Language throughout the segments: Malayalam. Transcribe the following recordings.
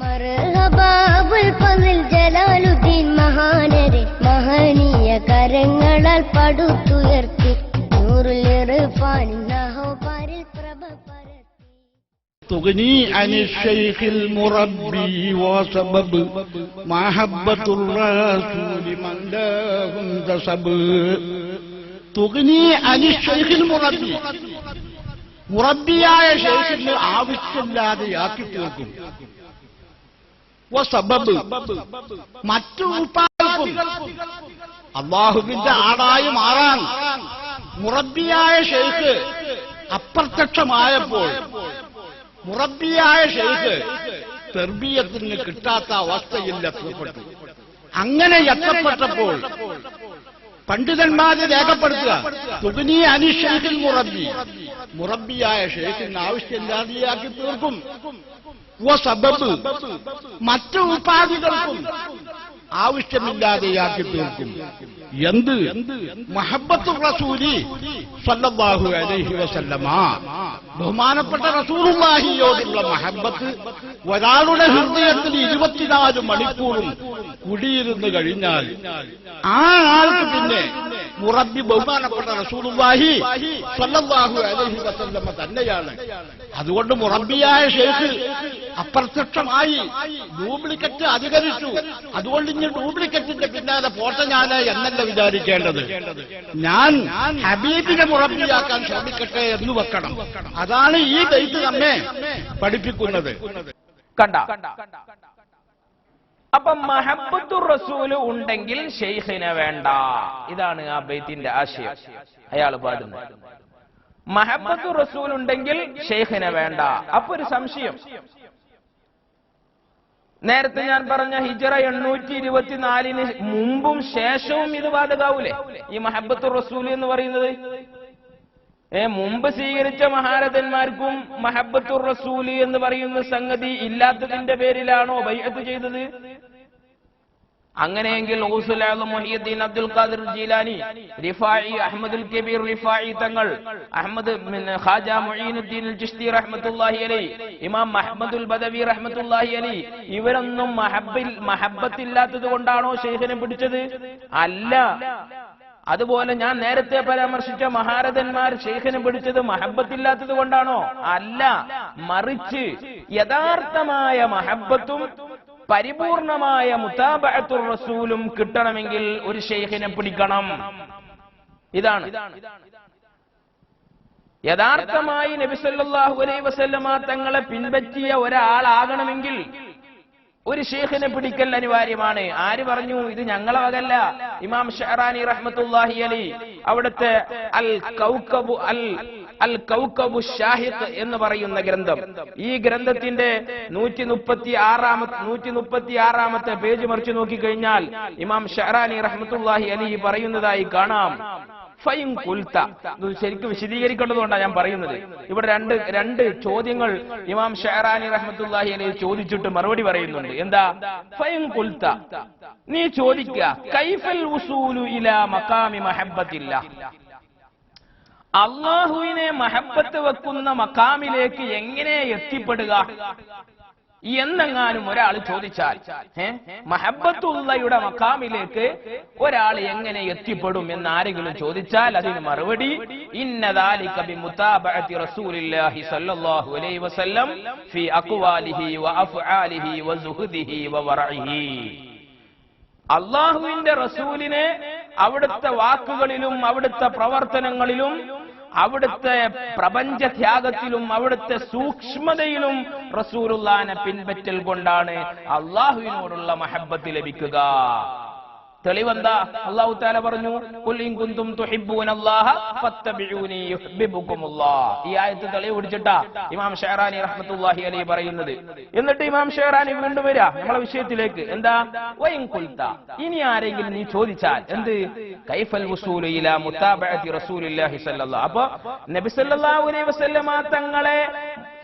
മർഹബാബുൽ ഫസിൽ ജലാലുദ്ദീൻ മഹാനരെ മഹനീയ കരങ്ങളാൽ പടുത്തുയർത്തി നൂറുൽ ഇർഫാനിൻ നഹോപാരിൽ പ്രഭ പരത്തി تغني عن الشيخ المربي وسبب محبة الرسول من له انتسب تغني عن الشيخ المربي മുറബിയായ ശേഷിന് ആവശ്യമില്ലാതെയാക്കി തീർക്കും വസബബ് മറ്റു ഉൽപ്പാദനം അള്ളാഹുവിന്റെ ആടായി മാറാൻ മുറബിയായ ഷെയ്ഖ് അപ്രത്യക്ഷമായപ്പോൾ മുറബിയായ ഷെയ്ഖ് തെർബീയത്തിന് കിട്ടാത്ത അവസ്ഥയിൽ എത്തപ്പെട്ടു. അങ്ങനെ എത്തപ്പെട്ടപ്പോൾ പണ്ഡിതന്മാരെ രേഖപ്പെടുത്തുക തുകനി അനിഷേഖിൽ മുറബി മുറബിയായ ഷെയ്ഖിന് ആവശ്യമില്ലാതെയാക്കി തീർക്കും. സബബ് മറ്റു ഉപാധികൾക്കും ആവശ്യമില്ലാതെയാക്കി തീർക്കും എന്ത്? മഹബത്ത് റസൂലി സല്ലല്ലാഹു അലൈഹി വസല്ലമ. ബഹുമാനപ്പെട്ട റസൂലുള്ളാഹിയോടുള്ള മഹബത്ത് ഒരാളുടെ ഹൃദയത്തിൽ ഇരുപത്തിനാല് മണിക്കൂറും കുടിയിരുന്ന് കഴിഞ്ഞാൽ ആ ആൾക്ക് പിന്നെ മുറബി ബഹുമാനപ്പെട്ട റസൂലുള്ളാഹി സ്വല്ലാഹു അലൈഹി വസല്ലമ്മ തന്നെയാണ്. അതുകൊണ്ട് മുറബിയായ ഷെയ്ഖ് അപ്രത്യക്ഷമായി ഡ്യൂപ്ലിക്കറ്റ് അധികരിച്ചു. അതുകൊണ്ട് ഇനി ഡ്യൂപ്ലിക്കറ്റിന്റെ പിന്നാലെ പോട്ട ഞാൻ എന്നല്ല വിചാരിക്കേണ്ടത്? ഞാൻ ഹബീബിനെ മുറബിയാക്കാൻ ശ്രമിക്കട്ടെ എന്ന് വെക്കണം. അതാണ് ഈ ദൈത്ത് നമ്മെ പഠിപ്പിക്കുന്നത്. കണ്ട. അപ്പൊ മഹബത്തു റസൂൽ ഉണ്ടെങ്കിൽ ഷെയ്ഖിനെ വേണ്ട. ഇതാണ് ആ ബൈത്തിന്റെ ആശയം. അയാൾ പാടുന്നത്. മഹബത്തു റസൂൽ ഉണ്ടെങ്കിൽ ഷെയ്ഖിനെ വേണ്ട. അപ്പൊ ഒരു സംശയം. നേരത്തെ ഞാൻ പറഞ്ഞ ഹിജറ എണ്ണൂറ്റി ഇരുപത്തിനാലിന് മുമ്പും ശേഷവും ഇത് ബാധകാവൂലേ? ഈ മഹബത്തു റസൂൽ എന്ന് പറയുന്നത്? ഏ മുമ്പ് സ്വീകരിച്ച മഹാരഥന്മാർക്കും മഹബത്തുർ റസൂൽ എന്ന് പറയുന്ന സംഗതി ഇല്ലാത്തതിന്റെ പേരിലാണോ ബൈഅത്ത് ചെയ്തത്? അങ്ങനെയെങ്കിൽ Muhiyuddin Abdul Qadir Jilani Rifai Ahmadul Kabir Rifai തങ്ങൾ അഹമ്മദ് ഖാജ മുഈനുദ്ദീൻ അൽ ചിശ്തി റഹ്മത്തുള്ളാഹി അലൈ ഇമാം അഹമ്മദുൽ ബദവി റഹ്മത്തുള്ളാഹി അലി ഇവരൊന്നും മഹബിൽ മഹബത്തില്ലാത്തത് കൊണ്ടാണോ ഷെയ്ഖിനെ പിടിച്ചത്? അല്ല. അതുപോലെ ഞാൻ നേരത്തെ പരാമർശിച്ച മഹാരഥന്മാർ ഷെയ്ഖിനെ പിടിച്ചത് മഹബത്തില്ലാത്തത് കൊണ്ടാണോ? അല്ല. മറിച്ച് യഥാർത്ഥമായ മഹബത്തും പരിപൂർണമായ മുത്താബഅത്തുർ റസൂലും കിട്ടണമെങ്കിൽ ഒരു ഷെയ്ഖിനെ പിടിക്കണം. ഇതാണ്. യഥാർത്ഥമായി നബിസല്ലാഹു അലൈ വസല്ലമ തങ്ങളെ പിൻപറ്റിയ ഒരാളാകണമെങ്കിൽ ഒരു ഷെയ്ഖിനെ പിടിക്കൽ അനിവാര്യമാണ്. ആര് പറഞ്ഞു? ഇത് ഞങ്ങളെ വകല്ല. ഇമാം ഷഹറാനി റഹ്മത്തുല്ലാഹി അലി അവിടുത്തെ അൽ കൗക്കബു അൽ അൽ കൗക്കബു ഷാഹിഖ് എന്ന് പറയുന്ന ഗ്രന്ഥം. ഈ ഗ്രന്ഥത്തിന്റെ നൂറ്റി മുപ്പത്തി ആറാമത്തെ നൂറ്റി മുപ്പത്തി ആറാമത്തെ പേജ് മറിച്ചു നോക്കിക്കഴിഞ്ഞാൽ ഇമാം ഷഹറാനി റഹ്മത്തുല്ലാഹി അലി പറയുന്നതായി കാണാം. ഫൈൻ കുൽത്ത ഇത് ശരിക്കും വിശദീകരിക്കേണ്ടതുകൊണ്ടാണ് ഞാൻ പറയുന്നത്. ഇവിടെ രണ്ട് രണ്ട് ചോദ്യങ്ങൾ ഇമാം ഷഹറാനി റഹ്മത്തുല്ലാഹി അലൈഹി ചോദിച്ചിട്ട് മറുപടി പറയുന്നുണ്ട്. എന്താ? ഫൈൻ കുൽത്ത നീ ചോദിക്കുക കൈഫൽ ഉസൂലു ഇല മക്കാമി മഹബത്തില്ല അള്ളാഹുവിനെ മഹബത്ത് വെക്കുന്ന മക്കാമിലേക്ക് എങ്ങനെ എത്തിപ്പെടുക? എന്നെങ്ങാനും ഒരാൾ ചോദിച്ചാൽ മഹബത്തുള്ളയുടെ മക്കാമിലേക്ക് ഒരാൾ എങ്ങനെ എത്തിപ്പെടും? എന്ന് ആരെങ്കിലും ചോദിച്ചാൽ അതിന് മറുപടി അള്ളാഹുവിന്റെ റസൂലിനെ അവിടുത്തെ വാക്കുകളിലും അവിടുത്തെ പ്രവർത്തനങ്ങളിലും അവിടുത്തെ പ്രപഞ്ചത്യാഗത്തിലും അവിടുത്തെ സൂക്ഷ്മതയിലും റസൂറുല്ലാനെ പിൻപറ്റൽ കൊണ്ടാണ് അള്ളാഹുവിനോടുള്ള മഹബത്ത് ലഭിക്കുക. തെളിവെന്താ? അള്ളാഹു താല പറഞ്ഞു. ഈ ആയത്ത് തെളിവ് പിടിച്ചിട്ടാ ഇമാം ഷെഹറാനി റഹ്മത്തുല്ലാഹി അലി പറയുന്നത്. എന്നിട്ട് ഇമാം ഷെഹറാനി വീണ്ടും വരാ നമ്മളെ വിഷയത്തിലേക്ക്. എന്താ? വൈം കുൽത്ത ഇനി ആരെങ്കിലും നീ ചോദിച്ചാൽ എന്ത്? കൈഫൽ അപ്പൊ നബിസല്ലാ തങ്ങളെ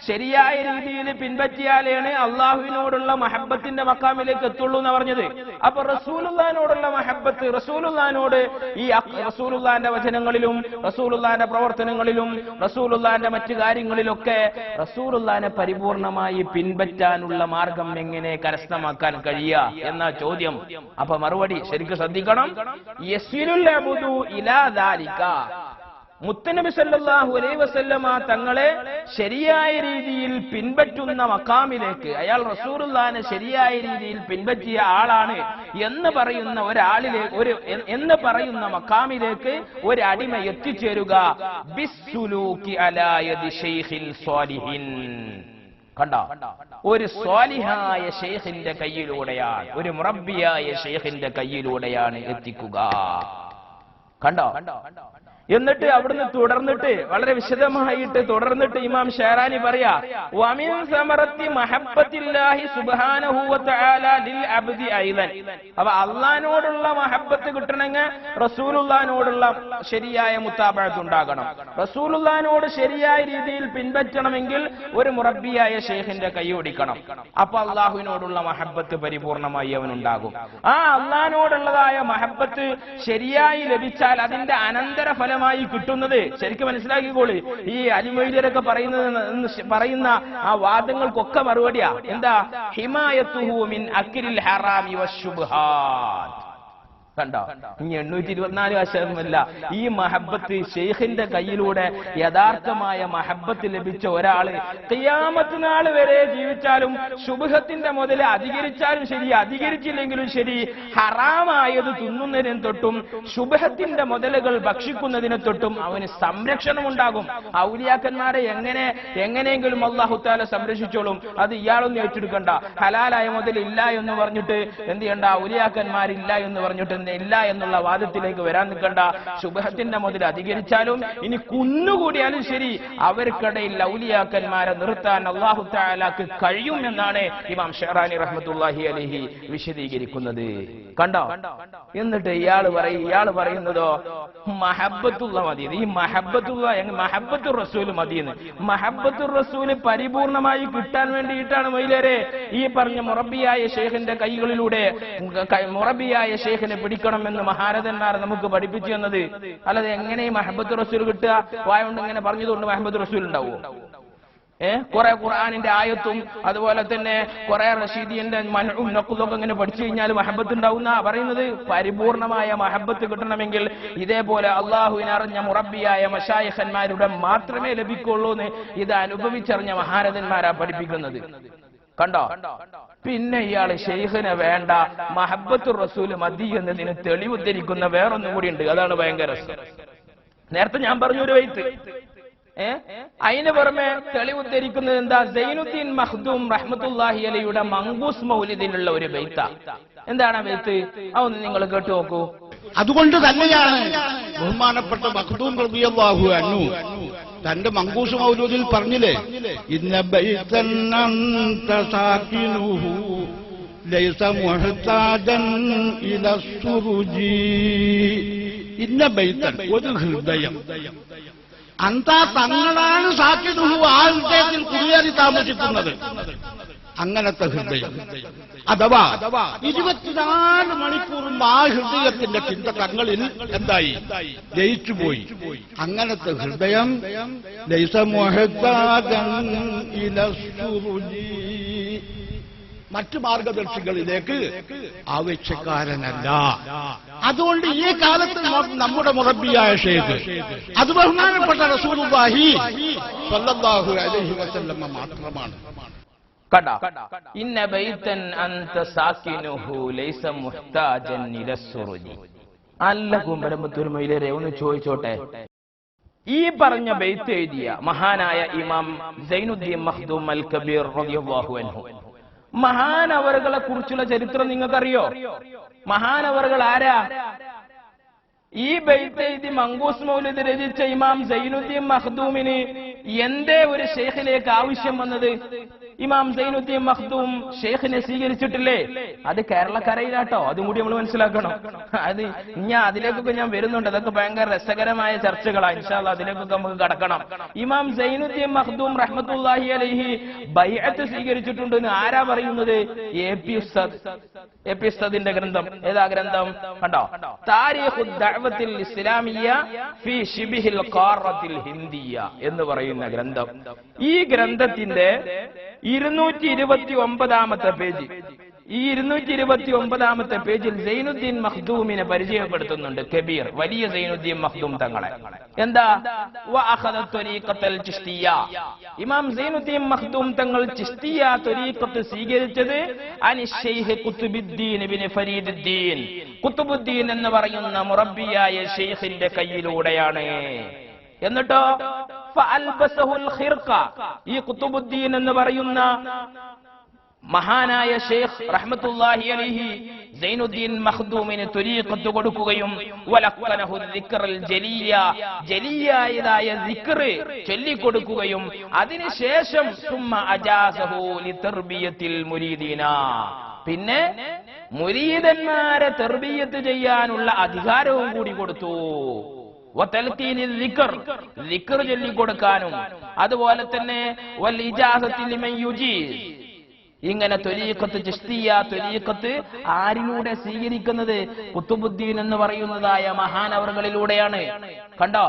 ശരിയായ രീതിയിൽ പിൻപറ്റിയാലാണ് അള്ളാഹുവിനോടുള്ള മഹബത്തിന്റെ മക്കാമിലേക്ക് എത്തുള്ളൂ എന്ന് പറഞ്ഞത്. അപ്പൊ റസൂലുള്ളാനോടുള്ള മഹബത്ത് റസൂലുള്ളാനോട് ഈ അഖ് റസൂലുള്ളാന്റെ വചനങ്ങളിലും റസൂലുള്ളാന്റെ പ്രവർത്തനങ്ങളിലും റസൂലുള്ളാന്റെ മറ്റു കാര്യങ്ങളിലൊക്കെ റസൂലുള്ളാനെ പരിപൂർണമായി പിൻപറ്റാനുള്ള മാർഗം എങ്ങനെ കരസ്ഥമാക്കാൻ കഴിയുക എന്ന ചോദ്യം. അപ്പൊ മറുപടി ശരിക്കും ശ്രദ്ധിക്കണം. ഇലാ മുത്തനബി സല്ലാഹു അലൈ വസല്ലമ തങ്ങളെ ശരിയായ രീതിയിൽ പിൻപറ്റുന്ന മക്കാമിലേക്ക് അയാൾ റസൂറുല്ലാനെ ശരിയായ രീതിയിൽ പിൻപറ്റിയ ആളാണ് എന്ന് പറയുന്ന ഒരാളിലെ ഒരു എന്ന് പറയുന്ന മക്കാമിലേക്ക് ഒരു അടിമ എത്തിച്ചേരുക. കണ്ട? ഒരു സ്വാലിഹായ ഷെയ്ഖിന്റെ കയ്യിലൂടെയാണ് ഒരു മുറബിയായ ഷെയ്ഖിന്റെ കയ്യിലൂടെയാണ് എത്തിക്കുക. കണ്ടോ? എന്നിട്ട് അവിടുന്ന് തുടർന്നിട്ട് വളരെ വിശദമായിട്ട് തുടർന്നിട്ട് ഇമാം ഷെഹറാനി പറയാ അള്ളാഹിനോടുള്ള മഹബ്ബത്ത് കിട്ടണമെങ്കിൽ റസൂലുള്ളഹാനോടുള്ള ശരിയായ മുത്താബഴത്ത് ഉണ്ടാകണം. റസൂലുള്ളഹാനോട് ശരിയായ രീതിയിൽ പിൻപറ്റണമെങ്കിൽ ഒരു മുറബിയായ ഷെയ്ഖിന്റെ കൈ ഓടിക്കണം. അപ്പൊ അള്ളാഹുവിനോടുള്ള മഹബത്ത് പരിപൂർണമായി അവനുണ്ടാകും. ആ അള്ളാഹിനോടുള്ളതായ മഹബത്ത് ശരിയായി ലഭിച്ചാൽ അതിന്റെ അനന്തര ഫലമായി കിട്ടുന്നത് ശരിക്കും മനസ്സിലാക്കിക്കോളി. ഈ അലിമൊയ്തരൊക്കെ പറയുന്നത് പറയുന്ന ആ വാദങ്ങൾക്കൊക്കെ മറുപടിയാ. എന്താ? ഹിമായത്തുഹു മിൻ അക്കിരിൽ ഹറാമി വശുബ്ഹാത്ത് കണ്ടോ? ഇനി എണ്ണൂറ്റി ഇരുപത്തിനാല് വശമല്ല ഈ മഹബത്ത് ഷെയ്ഖിന്റെ കയ്യിലൂടെ യഥാർത്ഥമായ മഹബത്ത് ലഭിച്ച ഒരാൾ തെയ്യാമത്തിനാൾ നാൾ വരെ ജീവിച്ചാലും ശുഭത്തിന്റെ മുതൽ അധികരിച്ചാലും ശരി അധികരിച്ചില്ലെങ്കിലും ശരി ഹറാമായത് തിന്നുന്നതിന് തൊട്ടും ശുഭത്തിന്റെ മുതലുകൾ ഭക്ഷിക്കുന്നതിനെ തൊട്ടും അവന് സംരക്ഷണം ഉണ്ടാകും ഔലിയാക്കന്മാരെ എങ്ങനെ എങ്ങനെയെങ്കിലും അള്ളാഹുത്താല സംരക്ഷിച്ചോളും. അത് ഇയാളൊന്നും ഏറ്റെടുക്കണ്ട. ഹലാലായ മുതൽ ഇല്ല എന്ന് പറഞ്ഞിട്ട് എന്ത് ചെയ്യണ്ട? ഔലിയാക്കന്മാരില്ല എന്ന് പറഞ്ഞിട്ട് ഇല്ല എന്നുള്ള വാദത്തിലേക്ക് വരാൻ നിൽക്കേണ്ട. ശുഭത്തിന്റെ മുതൽ അധികരിച്ചാലും ഇനി കുന്നുകൂടിയാലും ശരി അവർക്കിടയിൽ ഔലിയാക്കന്മാരെ നിർത്താൻ അള്ളാഹു താലാക്ക് കഴിയും എന്നാണ് ഇമാം ഷെഹറാനി റഹ്മത്തുല്ലാഹി അലഹി വിശദീകരിക്കുന്നത്. കണ്ടോ? എന്നിട്ട് ഇയാൾ പറയും ഇയാൾ പറയുന്നതോ? മഹബത്തുള്ള മതി. ഈ മഹബത്തുള്ള മഹബത്തു റസൂൽ മതിയെന്ന്. മഹബത്തു റസൂൽ പരിപൂർണമായി കിട്ടാൻ വേണ്ടിയിട്ടാണ് മൈലേരെ ഈ പറഞ്ഞ മുറബിയായ ഷെയ്ഖിന്റെ കൈകളിലൂടെ മുറബിയായ ഷെയ്ഖിനെ പിടിക്കണമെന്ന് മഹാരഥന്മാർ നമുക്ക് പഠിപ്പിച്ചു തന്നത്. അല്ലാതെ എങ്ങനെ ഈ മഹബത്ത് റസൂൽ കിട്ടുക? വായുണ്ട് ഇങ്ങനെ പറഞ്ഞതുകൊണ്ട് മഹബത്ത് റസൂൽ ഉണ്ടാവുമോ? ഏഹ് കുറെ ഖുർആാനിന്റെ ആയത്തും അതുപോലെ തന്നെ കുറെ റഷീദിന്റെ മനും നക്കുതൊക്കെ ഇങ്ങനെ പഠിച്ചു കഴിഞ്ഞാൽ മഹബത്ത് ഉണ്ടാവുന്ന പറയുന്നത്? പരിപൂർണമായ മഹബത്ത് കിട്ടണമെങ്കിൽ ഇതേപോലെ അള്ളാഹുവിനെ അറിഞ്ഞ മുറബിയായ മഷായഖന്മാരുടെ മാത്രമേ ലഭിക്കുള്ളൂ എന്ന് ഇത് അനുഭവിച്ചറിഞ്ഞ മഹാരഥന്മാരാ പഠിപ്പിക്കുന്നത്. കണ്ടോ? പിന്നെ ഇയാൾ ഷെയ്ഖിനെ വേണ്ട മഹബത്തു റസൂൽ മതി എന്നതിന് തെളിവുദ്ധരിക്കുന്ന വേറൊന്നും കൂടി ഉണ്ട് അതാണ് ഭയങ്കര നേരത്തെ ഞാൻ പറഞ്ഞു ഒരു വൈത്ത്. ഏ? അതിന് പുറമെ തെളിവുദ്ധരിക്കുന്നത് എന്താ? സൈനുദ്ദീൻ മഹ്ദൂം റഹ്മത്തുല്ലാഹി അലിയുടെ മങ്കൂസ് മൗലിദിലുള്ള ഒരു ബെയ്ത്ത എന്താണ് ബെയ്ത്ത് അതൊന്ന് നിങ്ങൾ കേട്ടു നോക്കൂ. അതുകൊണ്ട് തന്നെയാണ് ബഹുമാനപ്പെട്ട അൻഹു തന്റെ മങ്കൂഷ മൗലൂദിൽ പറഞ്ഞില്ലേ? ഇന്ന ഇന്ന ബൈത്തൻ ഒരു ഹൃദയം. അന്താ തങ്ങളാണ് സാക്കിനുഹു ആ ഹൃദയത്തിൽ കുടിയേറി താമസിക്കുന്നത്. അങ്ങനത്തെ ഹൃദയം അഥവാ ഇരുപത്തിനാല് മണിക്കൂറും ആ ഹൃദയത്തിന്റെ ചിന്ത തങ്ങളിൽ എന്തായി ജയിച്ചുപോയി അങ്ങനത്തെ ഹൃദയം മറ്റു മാർഗദർശികളിലേക്ക് ആവശ്യക്കാരനല്ല. അതുകൊണ്ട് ഈ കാലത്ത് നമ്മുടെ മുറബിയായ ഷേഖ് അത് ബഹുമാനപ്പെട്ട റസൂലുള്ളാഹി സ്വല്ലല്ലാഹു അലൈഹി വസല്ലമ്മ മാത്രമാണ്. കണ്ട? ഇന്ന ബൈതൻ അന്ത സാക്കിനുഹു ലൈസ മുഹ്താജൻ ഇല സുറുജി അല്ല കുമ്പരമ്പത്തൂർ മൊയിലേരെ ഒന്ന് ചോദിച്ചോട്ടെ? ഈ പറഞ്ഞ ബെയ്ത്ത് എഴുതിയ മഹാനായ ഇമാം സൈനുദ്ദീൻ മഹ്ദൂ അൽ കബീർ അൻഹു. മഹാനവറുകളെ കുറിച്ചുള്ള ചരിത്രം നിങ്ങൾക്കറിയോ? മഹാനവറുകൾ ആരാ? ഈ ബെയ്ത്ത് എഴുതി മങ്കൂസ് മൗലിദ് രചിച്ച ഇമാം സൈനുദ്ദീൻ മഹ്ദൂമിന് എന്തേ ഒരു ഷെയ്ഖിലേക്ക് ആവശ്യം വന്നത്? ഇമാം സൈനുദ്ദീൻ മഖ്ദൂം ഷെയ്ഖിനെ സ്വീകരിച്ചിട്ടില്ലേ? അത് കേരളക്കരയിലാട്ടോ. അതും കൂടി നമ്മൾ മനസ്സിലാക്കണം. അത് ഞാൻ അതിലേക്കൊക്കെ ഞാൻ വരുന്നുണ്ട്. അതൊക്കെ ഭയങ്കര രസകരമായ ചർച്ചകളാണ് ഇൻഷാല്ല അതിലേക്കൊക്കെ നമുക്ക് കടക്കണം. ഇമാം സൈനുദ്ദീൻ മഖ്ദൂം റഹ്മത്തുല്ലാഹി അലഹി ബൈഅത്ത് സ്വീകരിച്ചിട്ടുണ്ട് എന്ന് ആരാ പറയുന്നത്? എ പി ഉസ്താദ്. എ പി ഉസ്താദിന്റെ ഗ്രന്ഥം. ഏതാ ഗ്രന്ഥം? കണ്ടോ? താരീഖു ദഅവത്തിൽ ഇസ്ലാമിയ ഫി ഷിബിഹിൽ ഹിന്ദിയ എന്ന് പറയുന്ന ഗ്രന്ഥം. ഈ ഗ്രന്ഥത്തിന്റെ ഇരുന്നൂറ്റി ഇരുപത്തി ഒമ്പതാമത്തെ പേജ്. ഈ ഇരുന്നൂറ്റി ഇരുപത്തി ഒമ്പതാമത്തെ പേജിൽ സൈനുദ്ദീൻ മഖ്ദൂമിനെ പരിചയപ്പെടുത്തുന്നുണ്ട് കബീർ. വലിയ സൈനുദ്ദീൻ മഖ്ദൂം തങ്ങളെ. എന്താ? ഇമാം സൈനുദ്ദീൻ മഖ്ദൂം തങ്ങൾ ചിസ്തിയ ത്വരീഖത്ത് സ്വീകരിച്ചത് കുത്തുബുദ്ദീൻ എന്ന് പറയുന്ന മുറബിയായ ഷെയ്ഖിന്റെ കയ്യിലൂടെയാണ്. എന്നിട്ടോ? ഈ കുത്തുബുദ്ദീൻ എന്ന് പറയുന്ന മഹാനായ ഷെയ്ഖ് റഹ്മത്തുള്ളാഹി അലൈഹി സൈനുദ്ദീൻ മഖ്ദൂമിന് ത്വരീഖത്ത് കൊടുക്കുകയും ജലിയായതായ ദിക്ർ ചൊല്ലിക്കൊടുക്കുകയും അതിനുശേഷം മുരീദീന. പിന്നെ മുരീദന്മാരെ തെർബീയത്ത് ചെയ്യാനുള്ള അധികാരവും കൂടി കൊടുത്തു. ചൊല്ലിക്കൊടുക്കാനും. അതുപോലെ തന്നെ ഇങ്ങനെ തൊലീക്കത്ത് ചിഷ്തിയ തൊലീക്കത്ത് ആരിലൂടെ സ്വീകരിക്കുന്നത് കുത്തുബുദ്ദീൻ എന്ന് പറയുന്നതായ മഹാനവറുകളിലൂടെയാണ്. കണ്ടോ?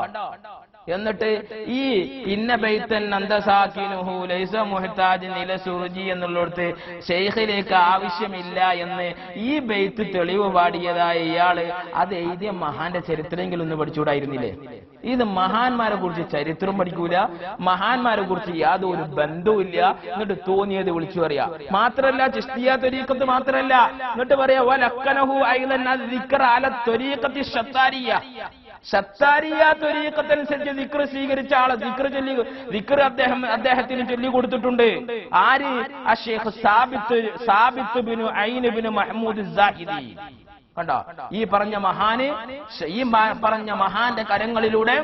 എന്നിട്ട് ഈ ഇന്ന ബൈത്തൻ സുറുജി എന്നുള്ളിടത്ത് ഷെയ്ഖിലേക്ക് ആവശ്യമില്ല എന്ന് ഈ ബൈത്ത് തെളിവ് പാടിയതായ ഇയാൾ അത് എഴുതിയ മഹാന്റെ ചരിത്രമെങ്കിലും ഒന്ന് പഠിച്ചുകൂടായിരുന്നില്ലേ? ഇത് മഹാന്മാരെ കുറിച്ച് ചരിത്രം പഠിക്കൂല മഹാന്മാരെ കുറിച്ച് യാതൊരു ബന്ധവും ഇല്ല. എന്നിട്ട് തോന്നിയത് വിളിച്ചു പറയാ മാത്രല്ല ത്വരീഖത്ത് മാത്രല്ല. എന്നിട്ട് പറയാ ഷത്താരിയ ദിക്ർ സ്വീകരിച്ച ആൾ. ദിക്ർ ചൊല്ലി ദിക്ർ അദ്ദേഹം അദ്ദേഹത്തിന് ചൊല്ലി കൊടുത്തിട്ടുണ്ട്. ആര്? അഷേഖ് സാബിത്ത് സാബിത്ത് ബിനു ബിനു മഹ്മൂദ് സാഹിദി. കണ്ടോ? ഈ പറഞ്ഞ മഹാന് ഈ പറഞ്ഞ മഹാന്റെ കരങ്ങളിലൂടെ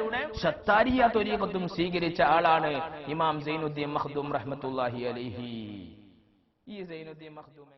ഷത്താരിയ ത്വരീഖത്തും സ്വീകരിച്ച ആളാണ് ഇമാം സൈനുദ്ദീൻ മഖ്ദൂം റഹ്മത്തുല്ലാഹി അലിഹി. ഈ സൈനുദ്ദീൻ മഖ്ദൂം